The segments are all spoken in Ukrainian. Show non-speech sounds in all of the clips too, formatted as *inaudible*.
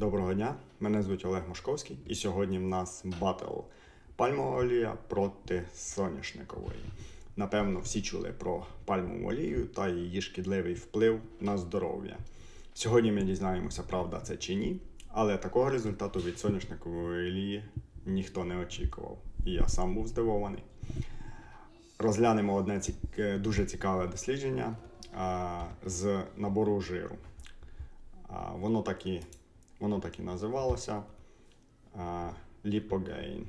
Доброго дня, мене звуть Олег Машковський, і сьогодні в нас батл пальмова олія проти соняшникової. Напевно, всі чули про пальмову олію та її шкідливий вплив на здоров'я. Сьогодні ми дізнаємося, правда це чи ні, але такого результату від соняшникової олії ніхто не очікував. І я сам був здивований. Розглянемо одне цік- дуже цікаве дослідження з набору жиру. Воно так і, воно так і називалося а, ліпогейн,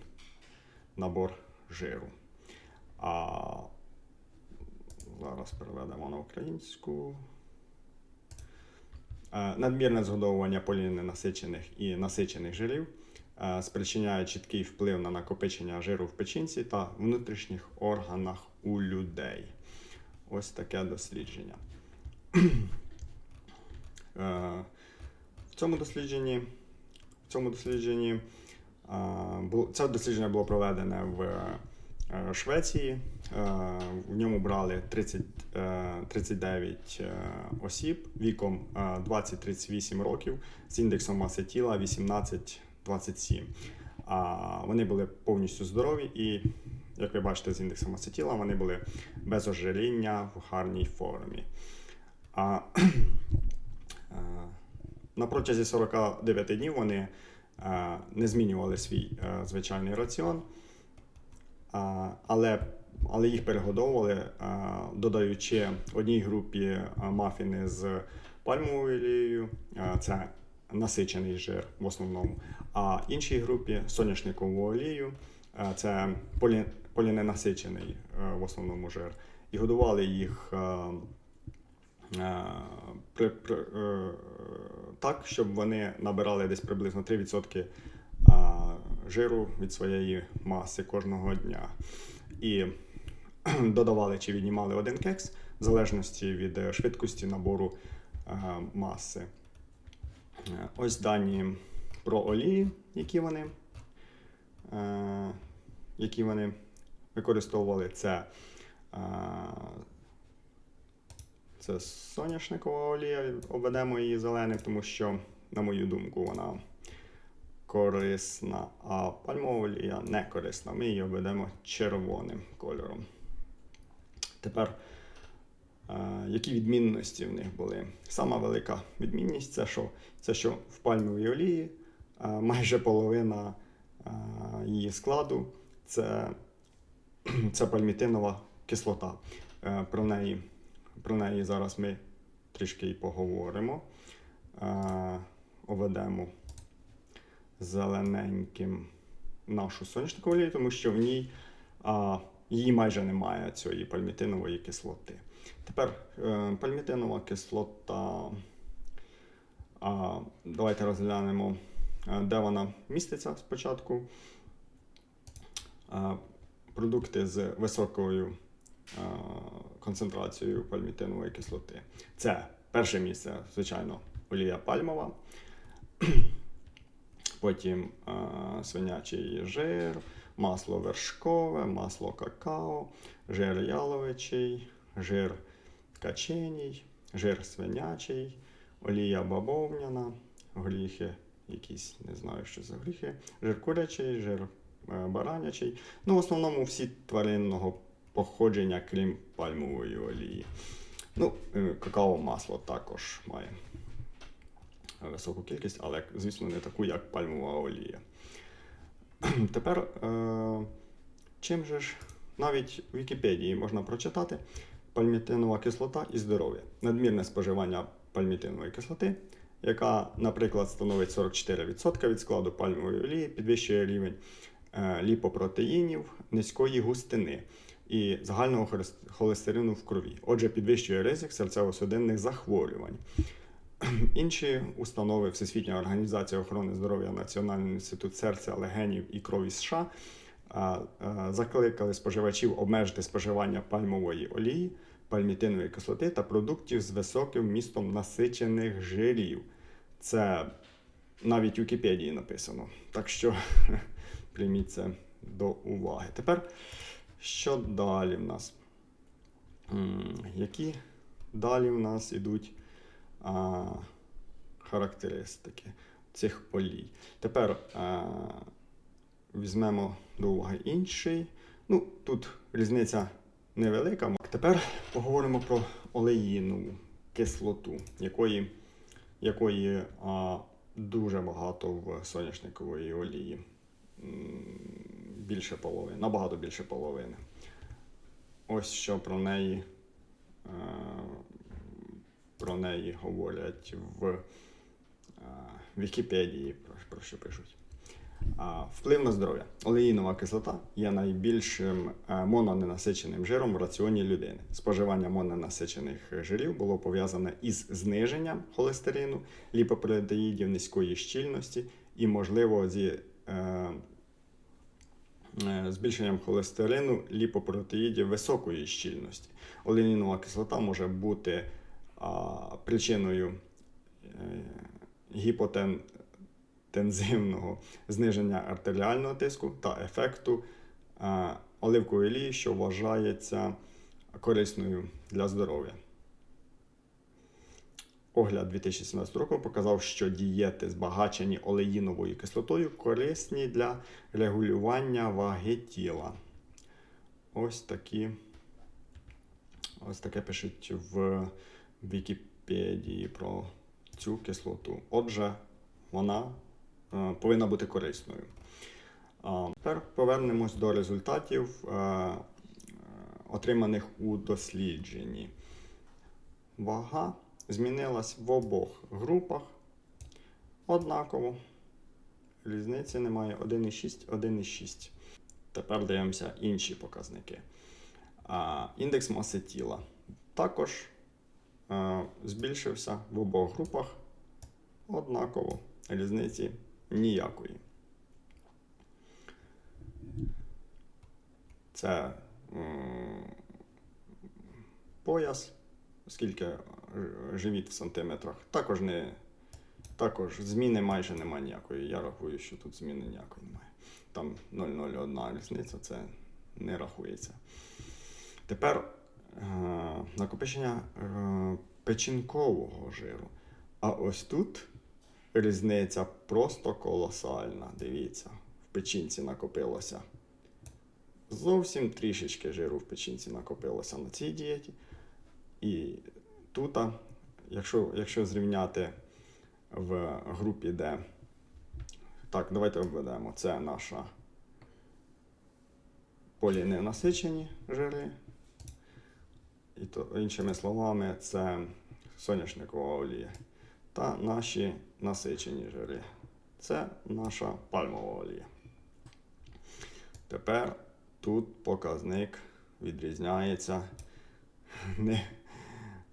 набор жиру. А, зараз переведемо на українську. Е, Надмірне згодовування поліненасичених і насичених жирів е, спричиняє чіткий вплив на накопичення жиру в печінці та внутрішніх органах у людей. Ось таке дослідження. *clears throat* Цьому дослідженні, в цьому дослідженні це дослідження було проведене в е, Швеції. Е, В ньому брали 30, е, 39 е, осіб віком е, 20-38 років з індексом маси тіла 18-27. А Вони були повністю здорові і, як ви бачите, з індексом маси тіла вони були без ожиріння в гарній формі. Е, на протязі 49 днів вони е, не змінювали свій е, звичайний раціон, але, але їх перегодовували, е, додаючи одній групі е, мафіни з пальмовою олією, е, це насичений жир в основному, а іншій групі соняшникову олію, е, це полі, поліненасичений е, в основному жир. І годували їх. е, е, при, при, е, так, щоб вони набирали десь приблизно 3% жиру від своєї маси кожного дня. І *clears throat* додавали чи віднімали один кекс в залежності від е, швидкості набору е, маси. Е, Ось дані про олії, які вони, е, які вони використовували. Це е, це соняшникова олія, обведемо її зеленим, тому що, на мою думку, вона корисна, а пальмова олія не корисна. Ми її обведемо червоним кольором. Тепер, е, які відмінності в них були? Сама велика відмінність це що, це що в пальмовій олії е, майже половина е, її складу це, *clears throat* це пальмітинова кислота. Про неї про неї зараз ми трішки і поговоримо. Оведемо зелененьким нашу соняшникову олію, тому що в ній а, її майже немає цієї пальмітинової кислоти. Тепер е, пальмітинова кислота. А, давайте розглянемо, е, де вона міститься спочатку. А, продукти з високою е, концентрацією пальмітинової кислоти. Це перше місце, звичайно, олія пальмова, *clears throat* потім е, свинячий жир, масло вершкове, масло какао, жир яловичий, жир каченій, жир свинячий, олія бабовняна, горіхи, якісь, не знаю, що за горіхи, жир курячий, жир е, баранячий. Ну, в основному всі тваринного походження, крім пальмової олії. Ну, е, какао масло також має високу кількість, але, звісно, не таку, як пальмова олія. *clears throat* Тепер, е, чим же ж навіть в Вікіпедії можна прочитати пальмітинова кислота і здоров'я. Надмірне споживання пальмітинової кислоти, яка, наприклад, становить 44% від складу пальмової олії, підвищує рівень е, ліпопротеїнів низької густини і загального холестерину в крові. Отже, підвищує ризик серцево-судинних захворювань. *clears throat* Інші установи Всесвітня організація охорони здоров'я, Національний інститут серця, легенів і крові США закликали споживачів обмежити споживання пальмової олії, пальмітинової кислоти та продуктів з високим вмістом насичених жирів. Це навіть в Вікіпедії написано. Так що *laughs* прийміть це до уваги. Тепер, що далі в нас? Які далі в нас ідуть а, характеристики? цих олій. Тепер е, візьмемо до уваги інший. Ну, тут різниця невелика. Тепер поговоримо про олеїнову кислоту, якої, якої а, дуже багато в соняшникової олії. Більше половини, набагато більше половини. Ось що про неї, е, про неї говорять в е, Вікіпедії, про, що пишуть. Вплив на здоров'я. Олеїнова кислота є найбільшим е, мононенасиченим жиром в раціоні людини. Споживання мононасичених жирів було пов'язане із зниженням холестерину, ліпопротеїдів низької щільності і, можливо, зі збільшенням холестерину, ліпопротеїдів високої щільності. Олеїнова кислота може бути причиною е, гіпотен, тензивного зниження артеріального тиску та ефекту е, оливкової олії, що вважається корисною для здоров'я. Огляд 2017 року показав, що дієти, збагачені олеїновою кислотою, корисні для регулювання ваги тіла. Ось такі. Ось таке пишуть в Вікіпедії про цю кислоту. Отже, вона е, повинна бути корисною. А, тепер повернемось до результатів, е, е, отриманих у дослідженні. Вага змінилась в обох групах однаково. Різниці немає 1,6, 1,6. Тепер дивимося інші показники. А, індекс маси тіла також е, збільшився в обох групах однаково. Різниці ніякої. Це м, пояс, скільки е, живіт в сантиметрах. Також не також зміни майже немає ніякої. Я рахую, що тут зміни ніякої немає. Там 0,01 різниця, це не рахується. Тепер е, накопичення е, печінкового жиру. А ось тут різниця просто колосальна. Дивіться, в печінці накопилося. Зовсім трішечки жиру в печінці накопилося на цій дієті. І тут, якщо, якщо зрівняти в групі, де. Так, давайте введемо. Це наша поліненасичені жири. І то, іншими словами, це соняшникова олія. Та наші насичені жири. Це наша пальмова олія. Тепер тут показник відрізняється *laughs* не,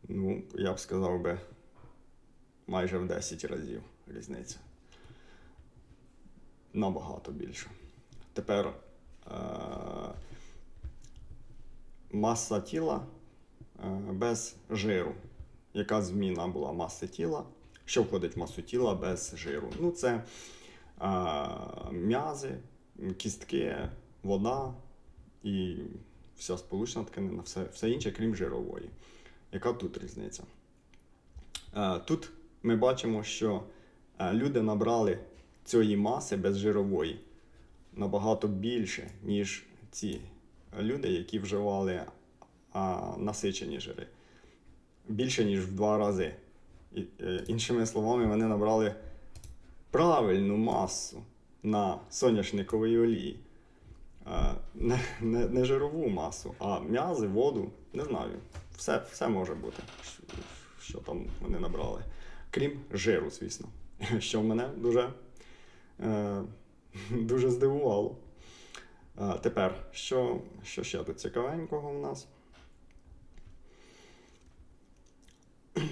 ну, я б сказав би, майже в 10 разів різниця. Набагато більше. Тепер е- маса тіла е- без жиру. Яка зміна була маси тіла? Що входить в масу тіла без жиру? Ну, це е- м'язи, кістки, вода і вся сполучна тканина, все, все інше, крім жирової. Яка тут різниця? Е, Тут ми бачимо, що е, люди набрали цієї маси без жирової набагато більше, ніж ці люди, які вживали насичені жири. Більше, ніж в два рази. Е, іншими словами, вони набрали правильну масу на соняшниковій олії. Е, Не, не, не жирову масу, а м'язи, воду, не знаю. Все, все може бути, що, там вони набрали. Крім жиру, звісно. *laughs* Що мене дуже, е, *laughs* дуже здивувало. А, тепер, що, що ще тут цікавенького в нас? *clears throat*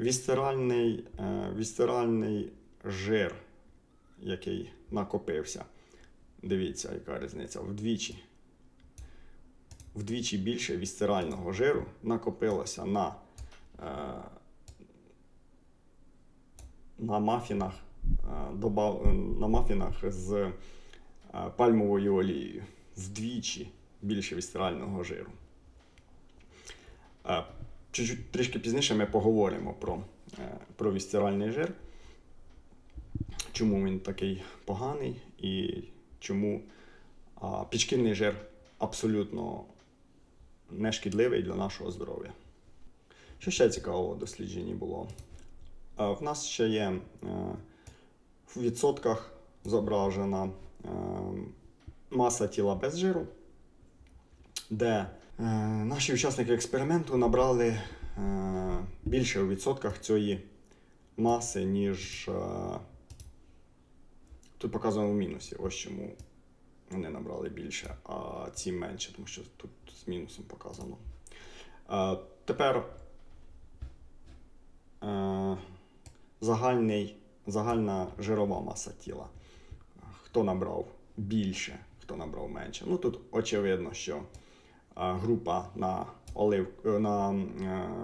Вісцеральний, е, вісцеральний жир, який накопився. Дивіться, яка різниця. Вдвічі. Вдвічі більше вісцерального жиру накопилося на, е, на мафінах, е, на мафінах з е, пальмовою олією. Вдвічі більше вісцерального жиру. Чуть-чуть трішки пізніше ми поговоримо про, про вісцеральний жир. чому він такий поганий і чому а, підшкільний жир абсолютно не шкідливий для нашого здоров'я. Що ще цікавого в дослідженні було? Е, В нас ще є е, в відсотках зображена е, маса тіла без жиру, де наші учасники експерименту набрали більше у відсотках цієї маси, ніж тут показано в мінусі. Ось чому вони набрали більше, а ці менше, тому що тут з мінусом показано. Е, Тепер е, загальний, загальна жирова маса тіла. Хто набрав більше, хто набрав менше. Ну тут очевидно, що е, група на, олив, на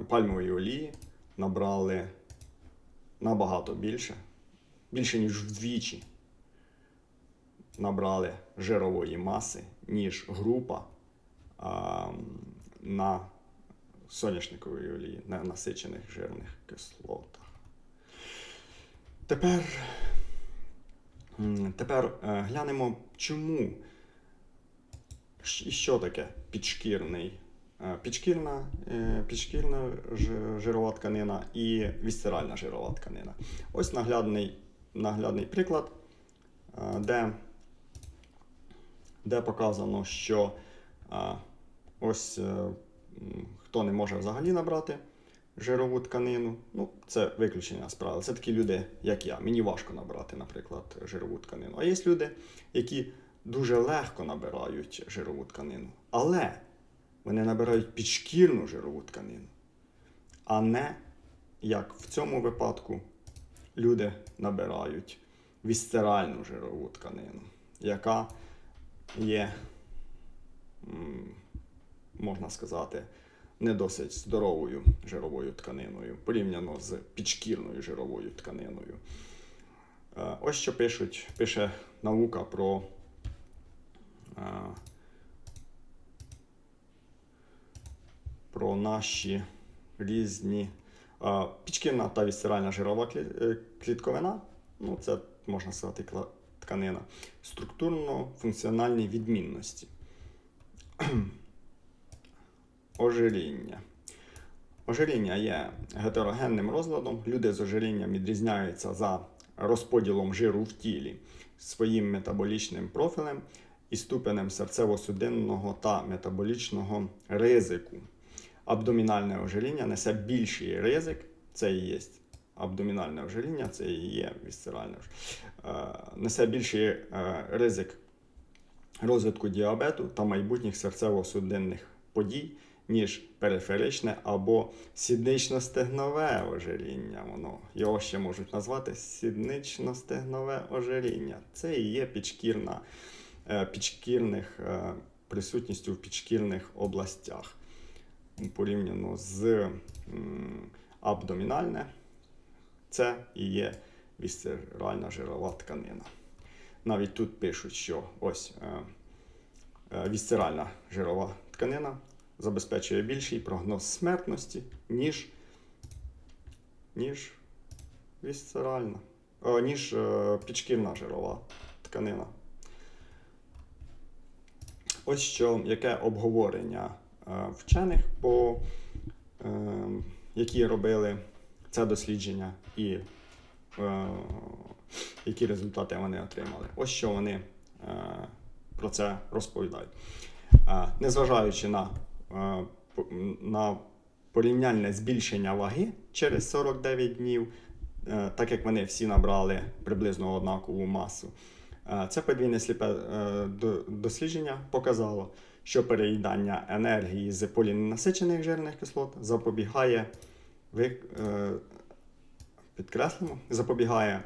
пальмовій олії набрали набагато більше, більше ніж вдвічі набрали жирової маси, ніж група а, на соняшниковій олії, на насичених жирних кислотах. Тепер, тепер е, глянемо, чому і що таке підшкірний. е, Підшкірна, е, підшкірна жирова тканина і вісцеральна жирова тканина. Ось наглядний, наглядний приклад, де, де показано, що ось е, хто не може взагалі набрати жирову тканину, ну, це виключення з правил. Це такі люди, як я. Мені важко набрати, наприклад, жирову тканину. А є люди, які дуже легко набирають жирову тканину, але вони набирають підшкірну жирову тканину, а не як в цьому випадку люди набирають вісцеральну жирову тканину, яка є, можна сказати, не досить здоровою жировою тканиною порівняно з підшкірною жировою тканиною. Е, Ось що пишуть, пише наука про е, про наші різні е, підшкірна та вісцеральна жирова клітковина. Ну, це можна сказати тканина. Структурно-функціональні відмінності. *clears throat* Ожиріння. Ожиріння є гетерогенним розладом. Люди з ожирінням відрізняються за розподілом жиру в тілі, своїм метаболічним профілем і ступенем серцево-судинного та метаболічного ризику. Абдомінальне ожиріння несе більший ризик, це і є абдомінальне ожиріння, це і є вісцеральне Е, несе більший е, ризик розвитку діабету та майбутніх серцево-судинних подій, ніж периферичне або сіднично-стегнове ожиріння. Воно його ще можуть назвати сіднично-стегнове ожиріння. Це і є підшкірна, е, підшкірних, присутністю в підшкірних областях. Порівняно з абдомінальне, це і є вісцеральна жирова тканина. Навіть тут пишуть, що ось е, е, вісцеральна жирова тканина забезпечує більший прогноз смертності, ніж, ніж вісцеральна, о, ніж е, підшкірна жирова тканина. Ось що яке обговорення вчених, по, які робили це дослідження і е, які результати вони отримали. Ось що вони е, про це розповідають. Е, незважаючи на, е, на порівняльне збільшення ваги через 49 днів, е, так як вони всі набрали приблизно однакову масу, е, це подвійне сліпе е, дослідження показало, що переїдання енергії з поліненасичених жирних кислот запобігає ви- е, підкреслимо, запобігає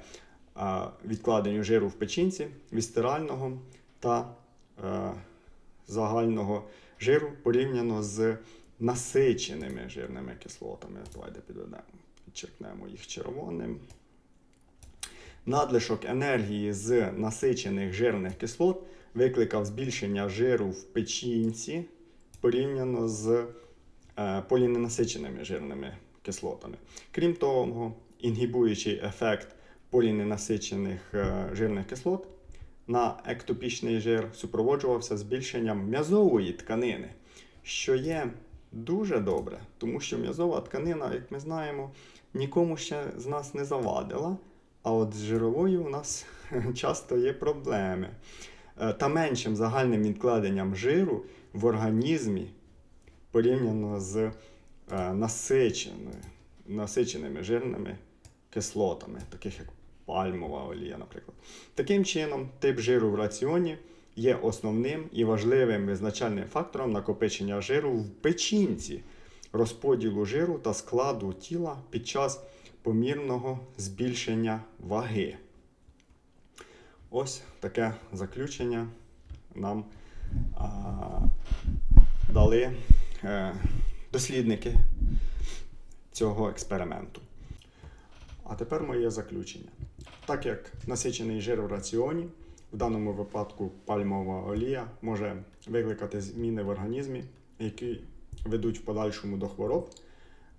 е, відкладенню жиру в печінці, вістерального та е, загального жиру порівняно з насиченими жирними кислотами. Давайте підведемо, підчеркнемо їх червоним. Надлишок енергії з насичених жирних кислот викликав збільшення жиру в печінці порівняно з е, поліненасиченими жирними кислотами. Крім того, інгібуючий ефект поліненасичених е, жирних кислот на ектопічний жир супроводжувався збільшенням м'язової тканини, що є дуже добре, тому що м'язова тканина, як ми знаємо, нікому ще з нас не завадила. А от з жировою у нас *laughs* часто є проблеми. Е, Та меншим загальним відкладенням жиру в організмі порівняно з е, насиченою, насиченими жирними кислотами, таких як пальмова олія, наприклад. Таким чином, тип жиру в раціоні є основним і важливим визначальним фактором накопичення жиру в печінці, розподілу жиру та складу тіла під час помірного збільшення ваги. Ось таке заключення нам а, дали е, дослідники цього експерименту. А тепер моє заключення. Так як насичений жир в раціоні, в даному випадку пальмова олія може викликати зміни в організмі, які ведуть в подальшому до хвороб,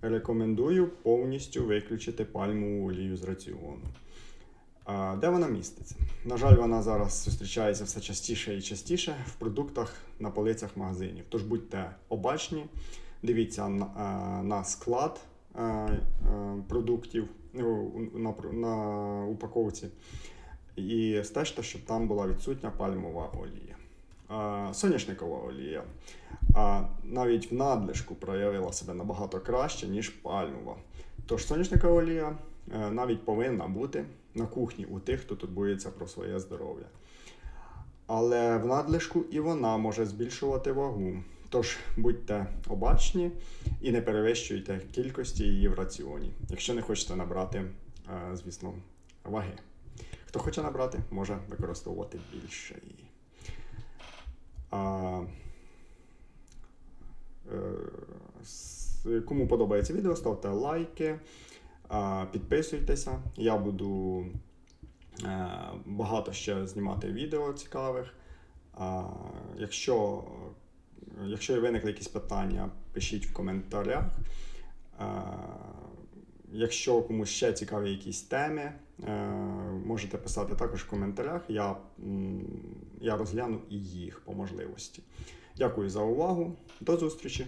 рекомендую повністю виключити пальмову олію з раціону. Де вона міститься? На жаль, вона зараз зустрічається все частіше і частіше в продуктах на полицях магазинів. Тож будьте обачні, дивіться на, склад а, а, продуктів ну, на, упаковці і стежте, щоб там була відсутня пальмова олія. Соняшникова олія навіть в надлишку проявила себе набагато краще, ніж пальмова. Тож соняшникова олія е, навіть повинна бути на кухні у тих, хто турбується про своє здоров'я. Але в надлишку і вона може збільшувати вагу. Тож будьте обачні і не перевищуйте кількості її в раціоні, якщо не хочете набрати, е, звісно, ваги. Хто хоче набрати, може використовувати більше її. Е, Кому подобається відео, ставте лайки, підписуйтеся. Я буду е, багато ще знімати відео цікавих. Якщо, якщо виникли якісь питання, пишіть в коментарях. Якщо комусь ще цікаві якісь теми, е, можете писати також в коментарях. Я, я розгляну і їх по можливості. Дякую за увагу. До зустрічі!